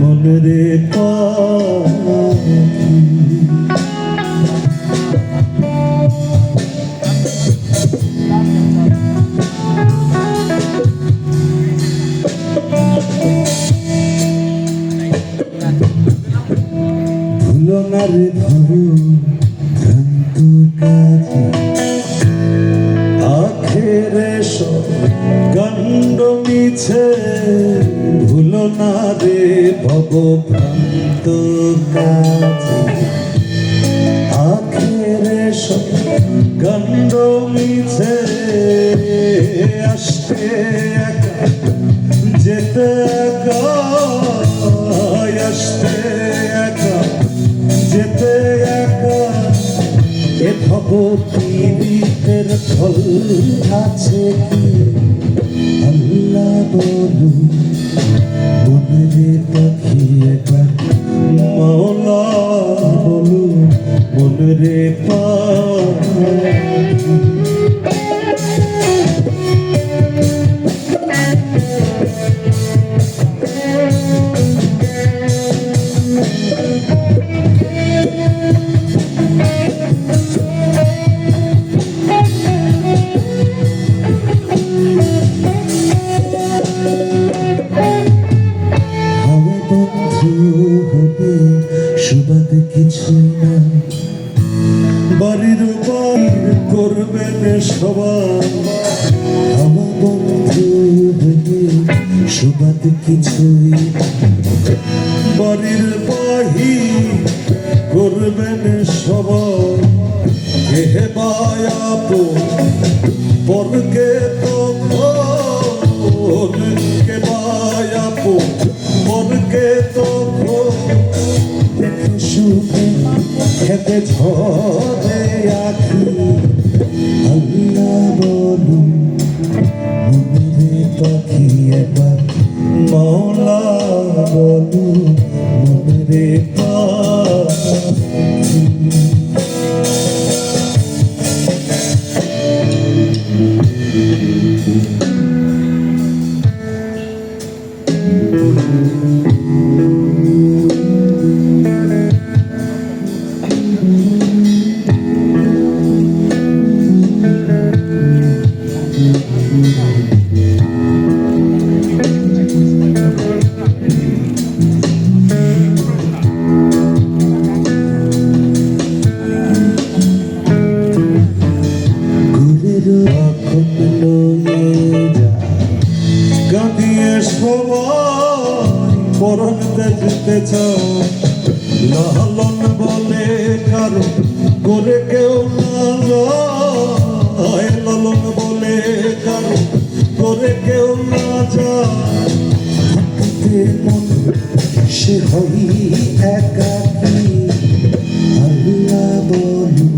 মনরে ভুলনারে ধরু ভ্রান্ত কাছে আখেরে সব কাণ্ড পিছে নারে ভবভ্রান্ত কাজে আখেরে সব মিছে আসতে যেতে আসতে যেতে এ ভব ফল আছে কি আল্লাহ বলুন মনের পাখি একবার মাওলা বলু মনরে পাখি সুবাদ কিছুই না বাড়ির বাইর করবেন সবাই কিছুই। বাড়ির বাহির করবেন সবাই কে বায়াপো পরকে তখন কে বায়াপো খেতে ঝরে আখি আল্লাহ বলুন মনে পাখি এবার মৌলা বলুন ঘুরের এখন লয়ে যা কাঁদিয়ে সবাই পরন দেখতে চাও। লালন বলে কারও করে কেউ কেউ না যায়। থাকতে মন সে হই একাকী। আল্লাহ বলুন,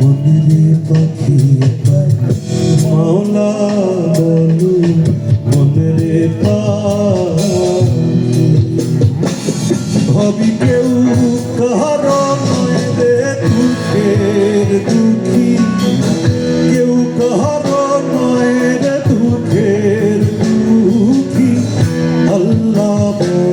মনের পাখি মাওলা বলু মনের ভাবি কেউ কাহার দুঃখের দুঃখ। trouble.